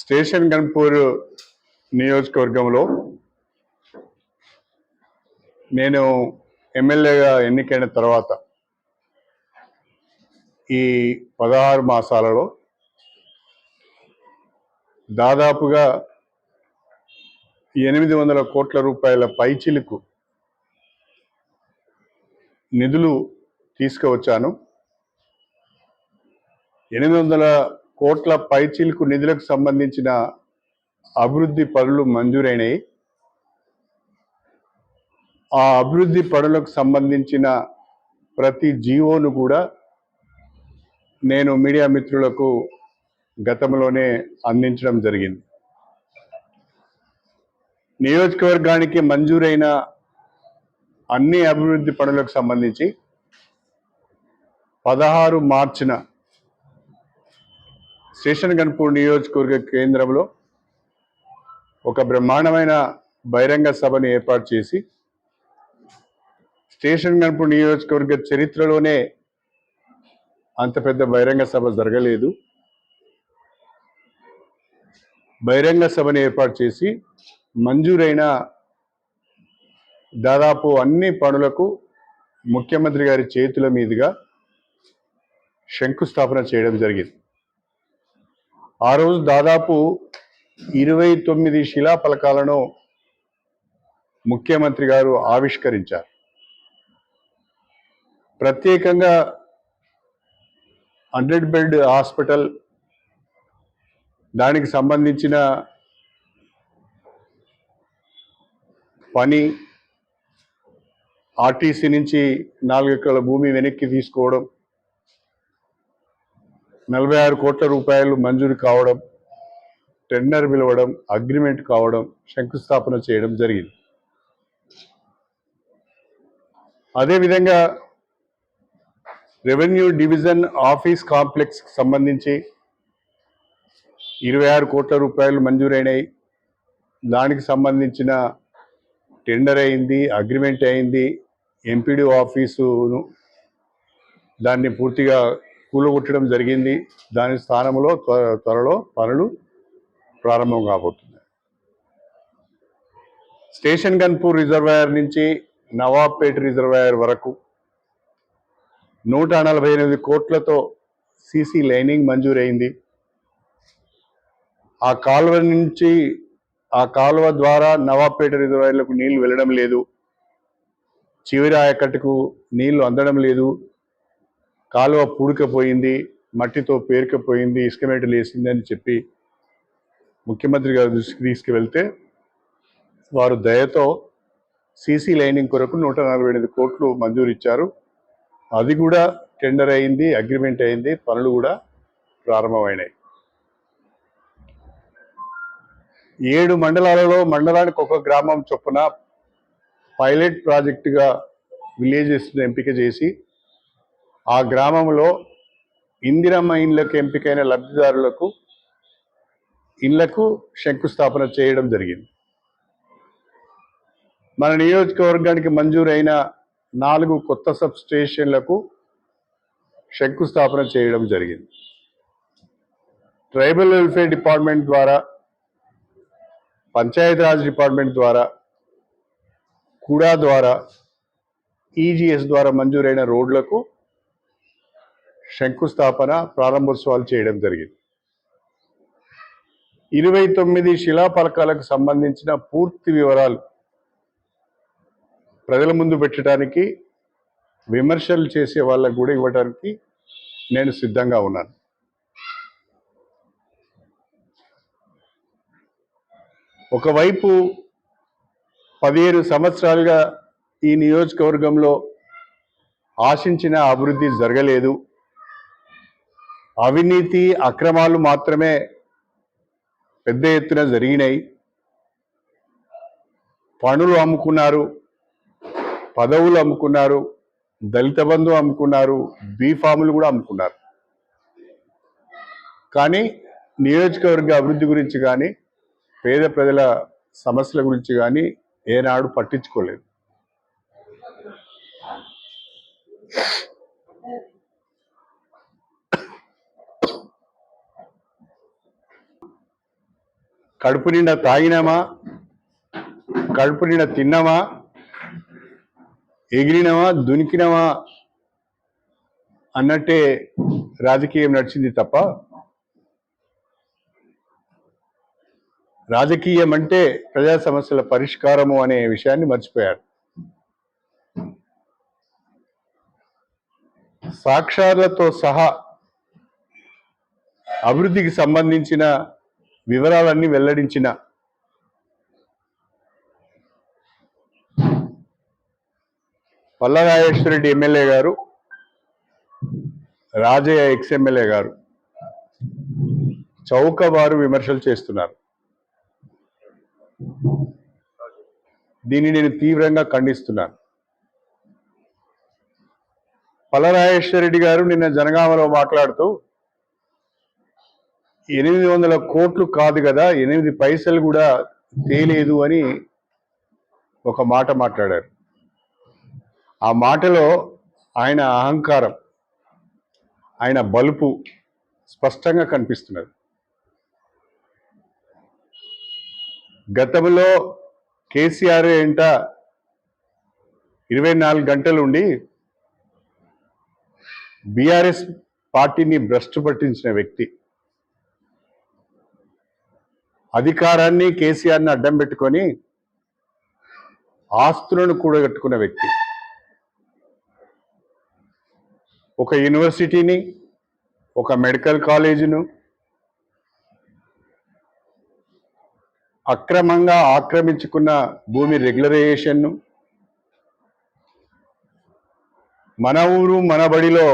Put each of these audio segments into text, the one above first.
Station Ghanpur నియోజకవర్గంలో నేను ఎమ్మెల్యేగా ఎన్నికైన తర్వాత ఈ పదహారు మాసాలలో దాదాపుగా ఎనిమిది వందల కోట్ల రూపాయల పైచిలుకు నిధులు తీసుకువచ్చాను. ఎనిమిది వందల కోట్ల పైచీలకు నిధులకు సంబంధించిన అభివృద్ధి పనులు మంజూరైనవి ఆ అభివృద్ధి పనులకు సంబంధించిన ప్రతి జీవోను కూడా నేను మీడియా మిత్రులకు గతంలోనే అందించడం జరిగింది. నియోజకవర్గానికి మంజూరైన అన్ని అభివృద్ధి పనులకు సంబంధించి పదహారు మార్చిన స్టేషన్ గన్పూర్ నియోజకవర్గ కేంద్రంలో ఒక బ్రహ్మాండమైన బహిరంగ సభను ఏర్పాటు చేసి స్టేషన్ గన్పూర్ నియోజకవర్గ చరిత్రలోనే అంత పెద్ద బహిరంగ సభ జరగలేదు. బహిరంగ సభను ఏర్పాటు చేసి మంజూరైన దాదాపు అన్ని పనులకు ముఖ్యమంత్రి గారి చేతుల మీదుగా శంకుస్థాపన చేయడం జరిగింది. ఆ రోజు దాదాపు ఇరవై తొమ్మిది శిలాఫలకాలను ముఖ్యమంత్రి గారు ఆవిష్కరించారు. ప్రత్యేకంగా హండ్రెడ్ బెడ్ హాస్పిటల్ దానికి సంబంధించిన పని ఆర్టీసీ నుంచి నాలుగు ఎకరాల భూమి వెనక్కి తీసుకోవడం నలభై ఆరు కోట్ల రూపాయలు మంజూరు కావడం టెండర్ పిలవడం అగ్రిమెంట్ కావడం శంకుస్థాపన చేయడం జరిగింది. అదేవిధంగా రెవెన్యూ డివిజన్ ఆఫీస్ కాంప్లెక్స్కి సంబంధించి ఇరవై ఆరు కోట్ల రూపాయలు మంజూరైనాయి. దానికి సంబంధించిన టెండర్ అయింది అగ్రిమెంట్ అయింది ఎంపీడీ ఆఫీసును దాన్ని పూర్తిగా కూలగొట్టడం జరిగింది. దాని స్థానంలో త్వరలో పనులు ప్రారంభం కాబోతుంది. స్టేషన్ గన్పూర్ రిజర్వాయర్ నుంచి నవాబ్పేట రిజర్వాయర్ వరకు నూట నలభై ఎనిమిది కోట్లతో సీసీ లైనింగ్ మంజూరైంది. ఆ కాలువ నుంచి ఆ కాలువ ద్వారా నవాబ్పేట రిజర్వాయర్లకు నీళ్ళు వెళ్ళడం లేదు. చివరి ఆయకట్టుకు నీళ్ళు అందడం లేదు. కాలువ పూడికపోయింది మట్టితో పేరుకపోయింది ఇసుకమేటలు వేసింది అని చెప్పి ముఖ్యమంత్రి గారి దృష్టికి తీసుకువెళ్తే వారు దయతో సీసీ లైనింగ్ కొరకు నూట నలభై ఎనిమిది కోట్లు మంజూరు ఇచ్చారు అది కూడా టెండర్ అయింది అగ్రిమెంట్ అయింది పనులు కూడా ప్రారంభమైనాయి. ఏడు మండలాలలో మండలానికి ఒక గ్రామం చొప్పున పైలట్ ప్రాజెక్టుగా విలేజెస్ ఎంపిక చేసి ఆ గ్రామంలో ఇందిరమ్మ ఇండ్లకు ఎంపికైన లబ్ధిదారులకు ఇళ్ళకు శంకుస్థాపన చేయడం జరిగింది. మన నియోజకవర్గానికి మంజూరైన నాలుగు కొత్త సబ్ స్టేషన్లకు శంకుస్థాపన చేయడం జరిగింది. ట్రైబల్ వెల్ఫేర్ డిపార్ట్మెంట్ ద్వారా పంచాయతీరాజ్ డిపార్ట్మెంట్ ద్వారా కూడా ద్వారా ఈజీఎస్ ద్వారా మంజూరైన రోడ్లకు శంకుస్థాపన ప్రారంభోత్సవాలు చేయడం జరిగింది. ఇరవై తొమ్మిది శిలాఫలకాలకు సంబంధించిన పూర్తి వివరాలు ప్రజల ముందు పెట్టడానికి విమర్శలు చేసే వాళ్ళకు కూడా ఇవ్వడానికి నేను సిద్ధంగా ఉన్నాను. ఒకవైపు పదిహేను సంవత్సరాలుగా ఈ నియోజకవర్గంలో ఆశించిన అభివృద్ధి జరగలేదు. అవినీతి అక్రమాలు మాత్రమే పెద్ద ఎత్తున జరిగినాయి. పనులు అమ్ముకున్నారు పదవులు అమ్ముకున్నారు దళిత బంధు అమ్ముకున్నారు బీఫాములు కూడా అమ్ముకున్నారు. కానీ నియోజకవర్గ అభివృద్ధి గురించి కానీ పేద ప్రజల సమస్యల గురించి కానీ ఏనాడు పట్టించుకోలేదు. కడుపు నిండా తాగినామా? కడుపు నిండా తిన్నామా? ఎగిరినామా? దునికినామా? అన్నట్టే రాజకీయం నడిచింది తప్ప రాజకీయం అంటే ప్రజా సమస్యల పరిష్కారము అనే విషయాన్ని మర్చిపోయారు. సాక్ష్యాలతో సహా అభివృద్ధికి సంబంధించిన వివరాలన్నీ వెల్లడించిన పల్లరాజేశ్వరరెడ్డి ఎమ్మెల్యే గారు రాజయ్య ఎక్స్ ఎమ్మెల్యే గారు చౌకబారు విమర్శలు చేస్తున్నారు. దీన్ని నేను తీవ్రంగా ఖండిస్తున్నాను. పల్లరాజేశ్వరరెడ్డి గారు నిన్న జనగామలో మాట్లాడుతూ ఎనిమిది వందల కోట్లు కాదు కదా ఎనిమిది పైసలు కూడా తేలేదు అని ఒక మాట మాట్లాడారు. ఆ మాటలో ఆయన అహంకారం ఆయన బలుపు స్పష్టంగా కనిపిస్తున్నది. గతంలో కేసీఆర్ ఏంట ఇరవై నాలుగు గంటలు ఉండి బీఆర్ఎస్ పార్టీని భ్రష్టు పట్టించిన వ్యక్తి. అధికారాన్ని కేసీఆర్ని అడ్డం పెట్టుకొని ఆస్తులను కూడగట్టుకున్న వ్యక్తి. ఒక యూనివర్సిటీని ఒక మెడికల్ కాలేజీను అక్రమంగా ఆక్రమించుకున్న భూమి రెగ్యులరైజేషన్ను మన ఊరు మన బడిలో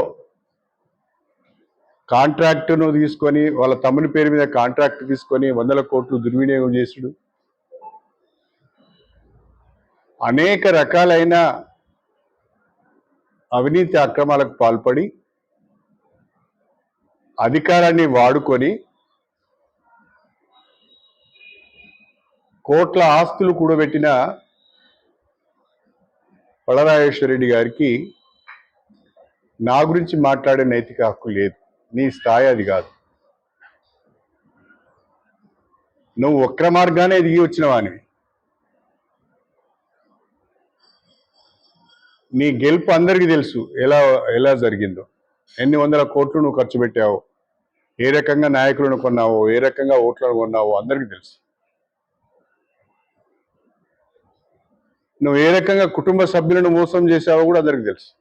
కాంట్రాక్టును తీసుకొని వాళ్ళ తమ్ముని పేరు మీద కాంట్రాక్ట్ తీసుకొని వందల కోట్లు దుర్వినియోగం చేసుడు. అనేక రకాలైన అవినీతి అక్రమాలకు పాల్పడి అధికారాన్ని వాడుకొని కోట్ల ఆస్తులు కూడబెట్టిన రెడ్డి గారికి నా గురించి మాట్లాడే నైతిక హక్కు లేదు. నీ స్థాయి అది కాదు. నువ్వు వక్ర మార్గానే దిగి వచ్చినవాని నీ గెలుపు అందరికీ తెలుసు. ఎలా ఎలా జరిగిందో. ఎన్ని వందల కోట్లు నువ్వు ఖర్చు పెట్టావు. ఏ రకంగా నాయకులను కొన్నావో. ఏ రకంగా ఓట్లను కొన్నావో అందరికీ తెలుసు. నువ్వు ఏ రకంగా కుటుంబ సభ్యులను మోసం చేసావో కూడా అందరికీ తెలుసు.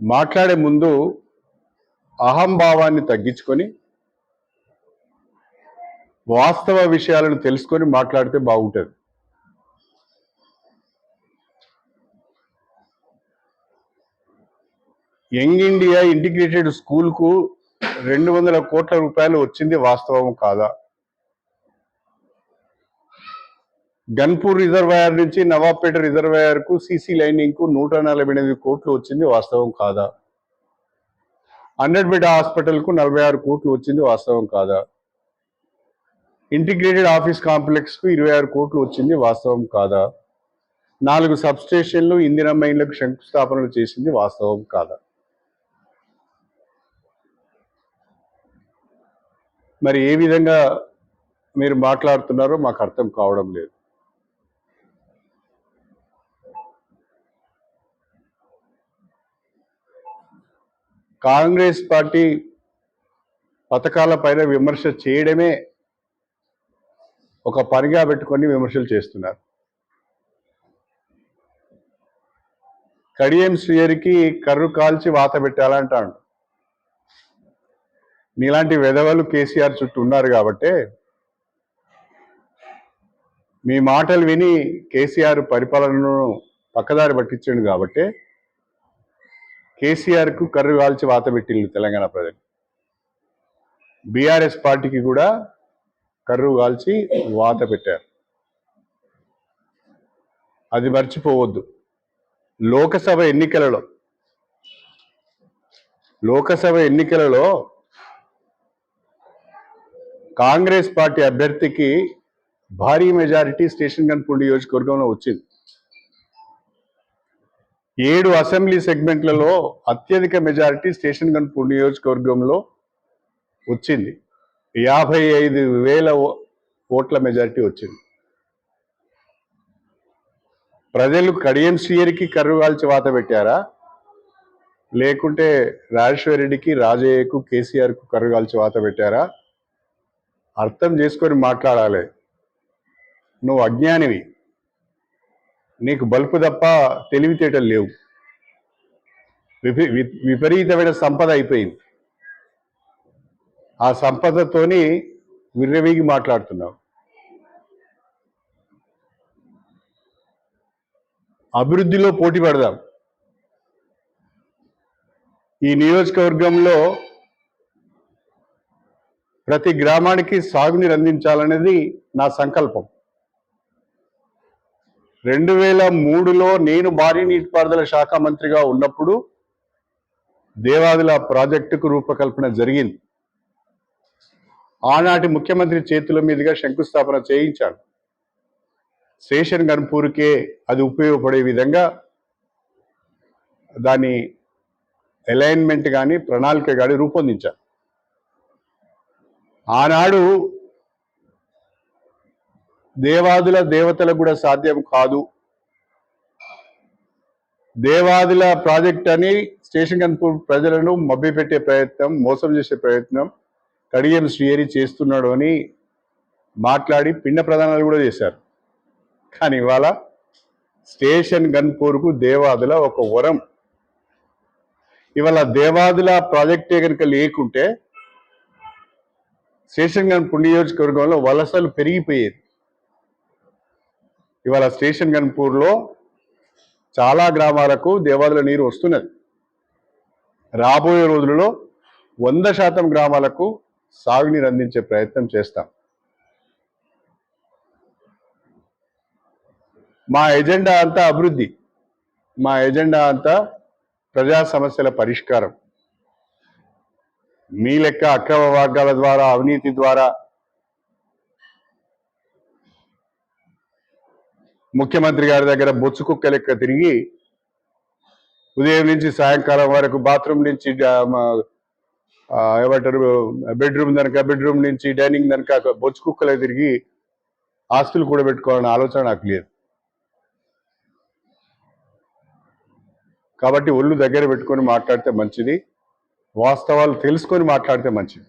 మాట్లాడే ముందు అహంభావాన్ని తగ్గించుకొని వాస్తవ విషయాలను తెలుసుకొని మాట్లాడితే బాగుంటుంది. యంగ్ ఇండియా ఇంటిగ్రేటెడ్ స్కూల్కు రెండు వందల కోట్ల రూపాయలు వచ్చింది వాస్తవం కాదా? గన్పూర్ రిజర్వాయర్ నుంచి నవాబ్పేట రిజర్వాయర్కు సిసి లైనింగ్కు నూట నలభై ఎనిమిది కోట్లు వచ్చింది వాస్తవం కాదా? హండ్రెడ్ బెడ్ హాస్పిటల్కు నలభై ఆరు కోట్లు వచ్చింది వాస్తవం కాదా? ఇంటిగ్రేటెడ్ ఆఫీస్ కాంప్లెక్స్కు ఇరవై ఆరు కోట్లు వచ్చింది వాస్తవం కాదా? నాలుగు సబ్ స్టేషన్లు ఇందిరా మైన్లకు శంకుస్థాపనలు చేసింది వాస్తవం కాదా? మరి ఏ విధంగా మీరు మాట్లాడుతున్నారో మాకు అర్థం కావడం లేదు. కాంగ్రెస్ పార్టీ పథకాల పైన విమర్శ చేయడమే ఒక పనిగా పెట్టుకొని విమర్శలు చేస్తున్నారు. కడియం శ్రీయరికి కర్రు కాల్చి వాత పెట్టాలంటాడు. నీలాంటి వెధవలు కేసీఆర్ చుట్టూ ఉన్నారు కాబట్టే మీ మాటలు విని కేసీఆర్ పరిపాలనను పక్కదారి పట్టించండు కాబట్టే కేసీఆర్కు కర్రు కాల్చి వాత పెట్టిండు తెలంగాణ ప్రజలు. బీఆర్ఎస్ పార్టీకి కూడా కర్రు కాల్చి వాత పెట్టారు. అది మర్చిపోవద్దు. లోకసభ ఎన్నికలలో లోకసభ ఎన్నికలలో కాంగ్రెస్ పార్టీ అభ్యర్థికి భారీ మెజారిటీ స్టేషన్ గన్పూర్ నియోజకవర్గంలో వచ్చింది. ఏడు అసెంబ్లీ సెగ్మెంట్లలో అత్యధిక మెజారిటీ స్టేషన్ గన్పూర్ నియోజకవర్గంలో వచ్చింది. యాభై ఐదు వేల ఓట్ల మెజారిటీ వచ్చింది. ప్రజలు కడియం శ్రీయరికి కర్రుగాల్చి వాత పెట్టారా? లేకుంటే రాజేశ్వర రెడ్డికి రాజయ్యకు కేసీఆర్కు కర్రుగాల్చి వాత పెట్టారా? అర్థం చేసుకొని మాట్లాడాలి. నువ్వు అజ్ఞానివి. నీకు బల్పు తప్ప తెలివితేటలు లేవు. విపరీతమైన సంపద అయిపోయింది. ఆ సంపదతోని విర్రవీగి మాట్లాడుతున్నావు. అభివృద్ధిలో పోటీ పడదాం. ఈ నియోజకవర్గంలో ప్రతి గ్రామానికి సాగునీరు అందించాలనేది నా సంకల్పం. రెండు వేల మూడులో నేను భారీ నీటిపారుదల శాఖ మంత్రిగా ఉన్నప్పుడు దేవాదుల ప్రాజెక్టుకు రూపకల్పన జరిగింది. ఆనాటి ముఖ్యమంత్రి చేతుల మీదుగా శంకుస్థాపన చేయించాడు. స్టేషన్ గన్పూర్కే అది ఉపయోగపడే విధంగా దాని అలైన్మెంట్ కానీ ప్రణాళిక కానీ రూపొందించారు. ఆనాడు దేవాదుల దేవతలకు కూడా సాధ్యం కాదు. దేవాదుల ప్రాజెక్ట్ అని స్టేషన్ కన్పూర్ ప్రజలను మభ్యపెట్టే ప్రయత్నం మోసం చేసే ప్రయత్నం కడియం శ్రీహరి చేస్తున్నాడు అని మాట్లాడి పిండ ప్రదానాలు కూడా చేశారు. కానీ ఇవాళ స్టేషన్ గన్పూర్కు దేవాదుల ఒక వరం. ఇవాళ దేవాదుల ప్రాజెక్టే కనుక లేకుంటే స్టేషన్ గన్పూర్ నియోజకవర్గంలో వలసలు పెరిగిపోయేది. ఇవాళ స్టేషన్ గన్పూర్లో చాలా గ్రామాలకు దేవాదుల నీరు వస్తున్నది. రాబోయే రోజులలో వంద శాతం గ్రామాలకు సాగునీరు అందించే ప్రయత్నం చేస్తాం. మా ఎజెండా అంతా అభివృద్ధి. మా ఎజెండా అంతా ప్రజా సమస్యల పరిష్కారం. మీ లెక్క అక్రమ వర్గాల ద్వారా అవినీతి ద్వారా ముఖ్యమంత్రి గారి దగ్గర బొచ్చు కుక్క లెక్క తిరిగి ఉదయం నుంచి సాయంకాలం వరకు బాత్రూమ్ నుంచి ఏమంటారు బెడ్రూమ్ దనక బెడ్రూమ్ నుంచి డైనింగ్ దనక బొచ్చు కుక్కలే తిరిగి ఆస్తులు కూడా పెట్టుకోవాలన్న ఆలోచన నాకు లేదు. కాబట్టి ఒళ్ళు దగ్గర పెట్టుకొని మాట్లాడితే మంచిది వాస్తవాలు తెలుసుకొని మాట్లాడితే మంచిది.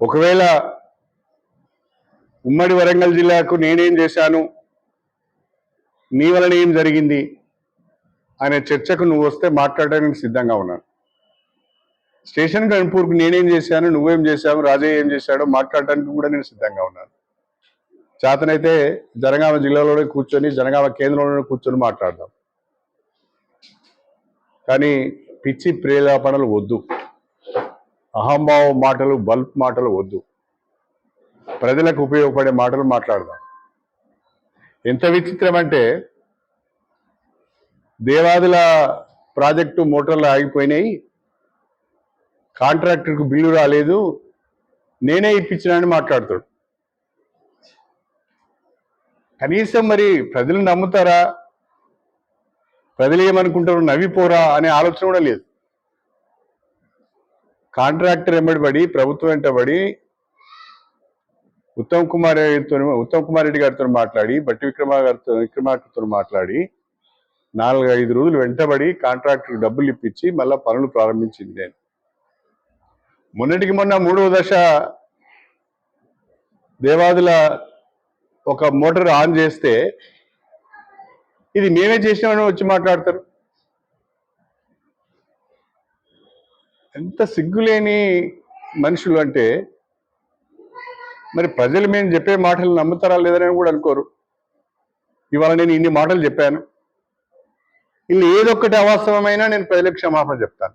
ఒకవేళ ఉమ్మడి వరంగల్ జిల్లాకు నేనేం చేశాను? నీ వలన ఏం జరిగింది? అనే చర్చకు నువ్వు వస్తే మాట్లాడడానికి సిద్ధంగా ఉన్నాను. స్టేషన్ గన్పూర్కు నేనేం చేశాను? నువ్వేం చేశావు? రాజయ్య ఏం చేశాడో మాట్లాడడానికి కూడా నేను సిద్ధంగా ఉన్నాను. చేతనైతే జనగామ జిల్లాలోనే కూర్చొని జనగామ కేంద్రంలోనే కూర్చొని మాట్లాడదాం. కానీ పిచ్చి ప్రేలాపణలు వద్దు. అహంభావ మాటలు బల్బ్ మాటలు వద్దు. ప్రజలకు ఉపయోగపడే మాటలు మాట్లాడదాం. ఎంత విచిత్రం అంటే దేవాదుల ప్రాజెక్టు మోటార్లు ఆగిపోయినాయి కాంట్రాక్టర్కు బిల్లు రాలేదు నేనే ఇప్పించినానని మాట్లాడతాడు. కనీసం మరి ప్రజలు నమ్ముతారా? ప్రజలు ఏమనుకుంటారు నవ్విపోరా అనే ఆలోచన కూడా లేదు. కాంట్రాక్టర్ వెంబడిపడి ప్రభుత్వం వెంటబడి ఉత్తమ్ కుమార్ రెడ్డితో ఉత్తమ్ కుమార్ రెడ్డి గారితో మాట్లాడి బట్టి విక్రమ గారితో విక్రమార్కతో మాట్లాడి నాలుగు ఐదు రోజులు వెంటబడి కాంట్రాక్టర్ డబ్బులు ఇప్పించి మళ్ళా పనులు ప్రారంభించింది నేను. మొన్నటికి మొన్న మూడవ దశ దేవాదుల ఒక మోటార్ ఆన్ చేస్తే ఇది మేమే చేసినామని వచ్చి మాట్లాడతారు. ఎంత సిగ్గులేని మనుషులు అంటే మరి ప్రజలు మేము చెప్పే మాటలు నమ్ముతారా లేదని కూడా అనుకోరు. ఇవాళ నేను ఇన్ని మాటలు చెప్పాను. ఇల్లు ఏదొక్కటి అవాస్తవమైనా నేను ప్రజలకు క్షమాపణ చెప్తాను.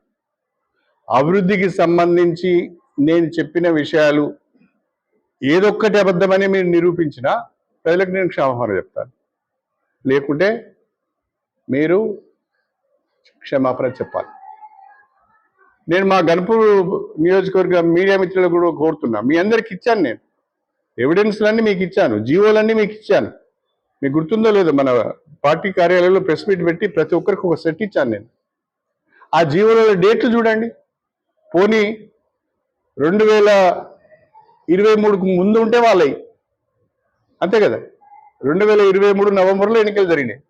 అభివృద్ధికి సంబంధించి నేను చెప్పిన విషయాలు ఏదొక్కటి అబద్ధమని మీరు నిరూపించినా ప్రజలకు నేను క్షమాపణ చెప్తాను. లేకుంటే మీరు క్షమాపణ చెప్పాలి. నేను మా గణపూర్ నియోజకవర్గ మీడియా మిత్రులు కూడా కోరుతున్నా. మీ అందరికి ఇచ్చాను నేను. ఎవిడెన్స్లన్నీ మీకు ఇచ్చాను జీవోలన్నీ మీకు ఇచ్చాను. మీకు గుర్తుందో లేదో మన పార్టీ కార్యాలయంలో ప్రెస్ మీట్ పెట్టి ప్రతి ఒక్కరికి ఒక సెట్ ఇచ్చాను నేను. ఆ జీవోల డేట్లు చూడండి. పోనీ రెండు వేల ఇరవై మూడుకు ముందు ఉంటే వాళ్ళవి అంతే కదా? రెండు వేల ఇరవై మూడు నవంబర్లో ఎన్నికలు జరిగినాయి.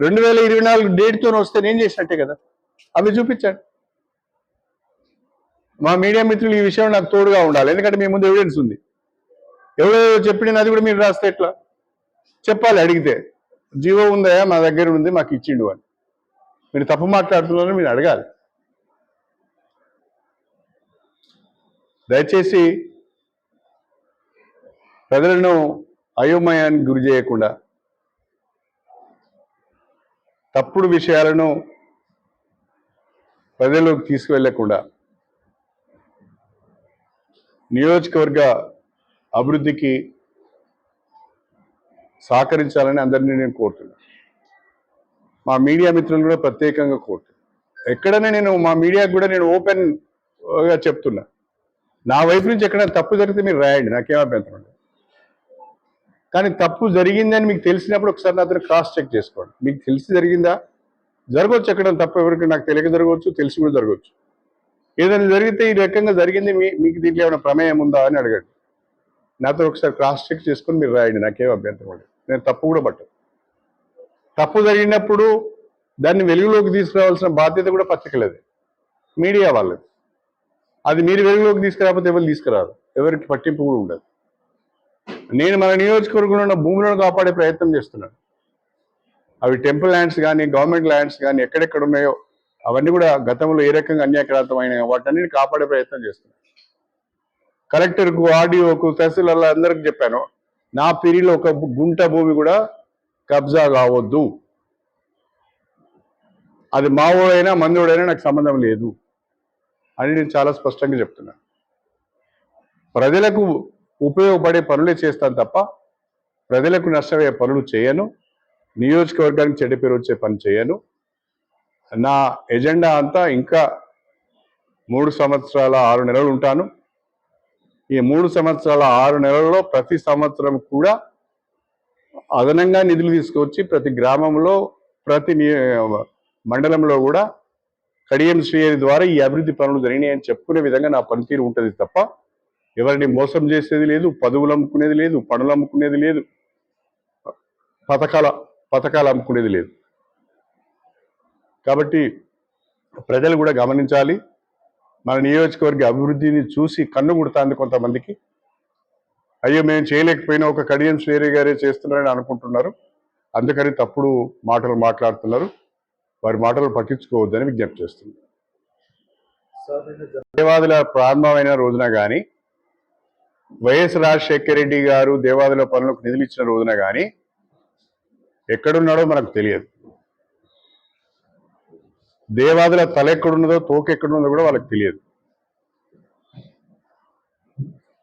రెండు వేల ఇరవై నాలుగు డేట్తో వస్తే నేను చేసినట్టే కదా? అవి చూపించండి. మా మీడియా మిత్రులు ఈ విషయం నాకు తోడుగా ఉండాలి. ఎందుకంటే మీ ముందు ఎవిడెన్స్ ఉంది. ఎవరో చెప్పిన అది కూడా మీరు రాస్తే ఎట్లా? చెప్పాలి అడిగితే. జీవో ఉందా? మా దగ్గర ఉంది మాకు ఇచ్చిండు అని. మీరు తప్పు మాట్లాడుతున్నారని మీరు అడగాలి. దయచేసి ప్రజలను అయోమయానికి గురి చేయకుండా తప్పుడు విషయాలను ప్రజల్లోకి తీసుకువెళ్ళకుండా నియోజకవర్గ అభివృద్ధికి సహకరించాలని అందరినీ నేను కోరుతున్నాను. మా మీడియా మిత్రులు కూడా ప్రత్యేకంగా కోరుతున్నాను. ఎక్కడైనా నేను మా మీడియాకు కూడా నేను ఓపెన్గా చెప్తున్నా. నా వైపు నుంచి ఎక్కడైనా తప్పు జరిగితే మీరు రాయండి నాకేం అభ్యంతరం లేదు కానీ తప్పు జరిగిందని మీకు తెలిసినప్పుడు ఒకసారి అతను క్రాస్ చెక్ చేసుకోండి. మీకు తెలిసి జరిగిందా? జరగవచ్చు ఎక్కడ తప్పు ఎవరికి నాకు తెలియక జరగవచ్చు తెలిసి కూడా జరగవచ్చు. ఏదైనా జరిగితే ఈ రకంగా జరిగింది మీకు దీంట్లో ఏమైనా ప్రమేయం ఉందా అని అడగండి. నాతో ఒకసారి క్రాస్ చెక్ చేసుకుని మీరు రాయండి నాకేం అభ్యంతరం లేదు. నేను తప్పు కూడా పట్టను. తప్పు జరిగినప్పుడు దాన్ని వెలుగులోకి తీసుకురావాల్సిన బాధ్యత కూడా పత్రికలది. మీడియా వాళ్ళది. అది మీరు వెలుగులోకి తీసుకురాకపోతే ఎవరు తీసుకురారు? ఎవరికి పట్టింపు కూడా ఉండదు. నేను మన నియోజకవర్గంలో ఉన్న భూములను కాపాడే ప్రయత్నం చేస్తున్నాను. అవి టెంపుల్ ల్యాండ్స్ కానీ గవర్నమెంట్ ల్యాండ్స్ కానీ ఎక్కడెక్కడ ఉన్నాయో అవన్నీ కూడా గతంలో ఏ రకంగా అన్యాక్రాంతమైన వాటన్నిటిని కాపాడే ప్రయత్నం చేస్తున్నాను. కలెక్టర్కు ఆర్డీఓకు తహసీల్ అందరికి చెప్పాను నా పీరియడ్లో ఒక గుంట భూమి కూడా కబ్జా కావద్దు. అది మావోడైనా మందోడైనా నాకు సంబంధం లేదు అని నేను చాలా స్పష్టంగా చెప్తున్నాను ప్రజలకు ఉపయోగపడే పనులే చేస్తాను తప్ప ప్రజలకు నష్టమయ్యే పనులు చేయను నియోజకవర్గానికి చెడ్డ పేరు వచ్చే పని చేయను. నా ఎజెండా అంతా ఇంకా మూడు సంవత్సరాల ఆరు నెలలు ఉంటాను. ఈ మూడు సంవత్సరాల ఆరు నెలల్లో ప్రతి సంవత్సరం కూడా అదనంగా నిధులు తీసుకొచ్చి ప్రతి గ్రామంలో ప్రతి మండలంలో కూడా కడియం శ్రీహరి ద్వారా ఈ అభివృద్ధి పనులు జరిగినాయని చెప్పుకునే విధంగా నా పనితీరు ఉంటుంది తప్ప ఎవరిని మోసం చేసేది లేదు పదవులు అమ్ముకునేది లేదు పనులు అమ్ముకునేది లేదు పథకాల పథకాలు అమ్ముకునేది లేదు. కాబట్టి ప్రజలు కూడా గమనించాలి మన నియోజకవర్గ అభివృద్ధిని చూసి కన్ను కుడుతుంది కొంతమందికి. అయ్యో మేము చేయలేకపోయినా ఒక కడియం శ్రీహరి గారే చేస్తున్నారని అనుకుంటున్నారు. అందుకని తప్పుడు మాటలు మాట్లాడుతున్నారు. వారి మాటలు పట్టించుకోవద్దని విజ్ఞప్తి చేస్తున్నారు దేవాదుల ప్రారంభమైన రోజున కానీ వైఎస్ రాజశేఖర రెడ్డి గారు దేవాదుల పనులకు నిధులు ఇచ్చిన రోజున కానీ ఎక్కడున్నాడో మనకు తెలియదు. దేవాదుల తల ఎక్కడున్నదో తోక ఎక్కడున్నదో కూడా వాళ్ళకి తెలియదు.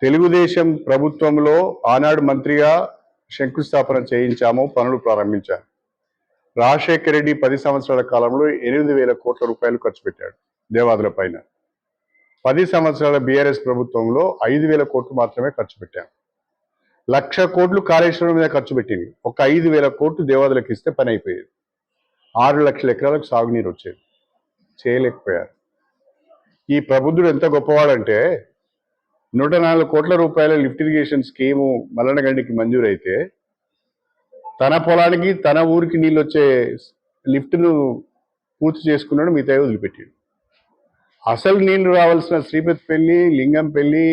తెలుగుదేశం ప్రభుత్వంలో ఆనాడు మంత్రిగా శంకుస్థాపన చేయించాము పనులు ప్రారంభించాము. రాజశేఖర రెడ్డి పది సంవత్సరాల కాలంలో ఎనిమిది వేల కోట్ల రూపాయలు ఖర్చు పెట్టాడు దేవాదుల పైన. పది సంవత్సరాల బీఆర్ఎస్ ప్రభుత్వంలో ఐదు వేల కోట్లు మాత్రమే ఖర్చు పెట్టాం. లక్ష కోట్లు కాళేశ్వరం మీద ఖర్చు పెట్టింది. ఒక ఐదు వేల కోట్లు దేవాదులకు ఇస్తే పని అయిపోయేది. ఆరు లక్షల ఎకరాలకు సాగునీరు వచ్చేది. చేయలేకపోయారు. ఈ ప్రబుద్ధుడు ఎంత గొప్పవాడంటే నూట నాలుగు కోట్ల రూపాయల లిఫ్ట్ ఇరిగేషన్ స్కీము మల్లనగండికి మంజూరైతే తన పొలానికి తన ఊరికి నీళ్ళు వచ్చే లిఫ్ట్ను పూర్తి చేసుకున్నాడు మిగతా వదిలిపెట్టాడు. అసలు నీళ్ళు రావాల్సిన శ్రీపతిపల్లి లింగంపల్లి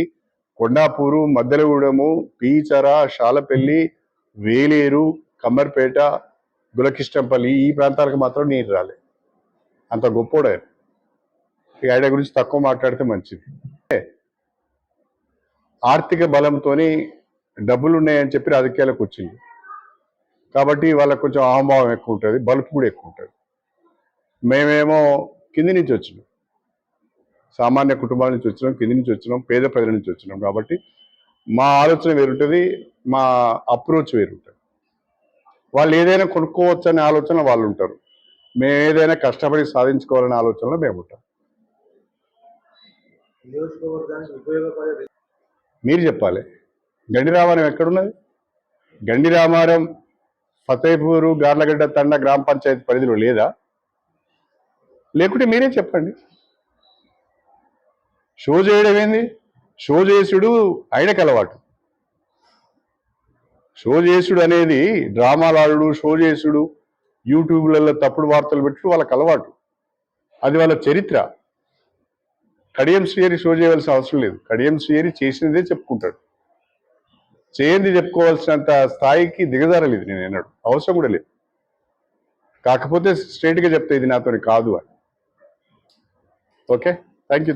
కొండాపూరు మద్దెలగూడెము పీచర షాలపల్లి వేలేరు కమ్మర్పేట గులకిష్టంపల్లి ఈ ప్రాంతాలకు మాత్రం నీరు రాలే. అంత గొప్పోడే. ఆయన ఇక ఆయన గురించి తక్కువ మాట్లాడితే మంచిది. ఆర్థిక బలంతోని డబ్బులు ఉన్నాయని చెప్పి రాజకీయాలకు వచ్చింది. కాబట్టి వాళ్ళకు కొంచెం అహంభావం ఎక్కువ ఉంటుంది బలుపు కూడా ఎక్కువ ఉంటుంది. మేమేమో కింది నుంచి వచ్చినాం. సామాన్య కుటుంబాల నుంచి వచ్చినాం కింది నుంచి వచ్చినాం పేద ప్రజల నుంచి వచ్చినాం కాబట్టి మా ఆలోచన వేరుంటుంది మా అప్రోచ్ వేరుంటుంది. వాళ్ళు ఏదైనా కొనుక్కోవచ్చు అనే ఆలోచన వాళ్ళు ఉంటారు మేము ఏదైనా కష్టపడి సాధించుకోవాలనే ఆలోచనలో మేము ఉంటాం. మీరు చెప్పాలి. గండి రామారం ఎక్కడున్నది? గండి రామారం ఫతేపూరు గార్లగడ్డ తండ గ్రామ పంచాయతీ పరిధిలో లేదా? లేకుంటే మీరే చెప్పండి. షో చేయడం ఏంది? షో చేసుడు ఆయనకు అలవాటు. షో చేసుడు అనేది డ్రామాలు ఆడుడు షో చేసుడు యూట్యూబ్లలో తప్పుడు వార్తలు పెట్టడం వాళ్ళకి అలవాటు. అది వాళ్ళ చరిత్ర. కడియం శ్రీహరి షో చేయవలసిన అవసరం లేదు. కడియం శ్రీహరి చేసినదే చెప్పుకుంటాడు. చేయంది చెప్పుకోవాల్సినంత స్థాయికి దిగజారలేదు నేను ఎన్నడు అవసరం కూడా లేదు. కాకపోతే స్ట్రైట్గా చెప్తే ఇది నాతో కాదు అని. ఓకే? Thank you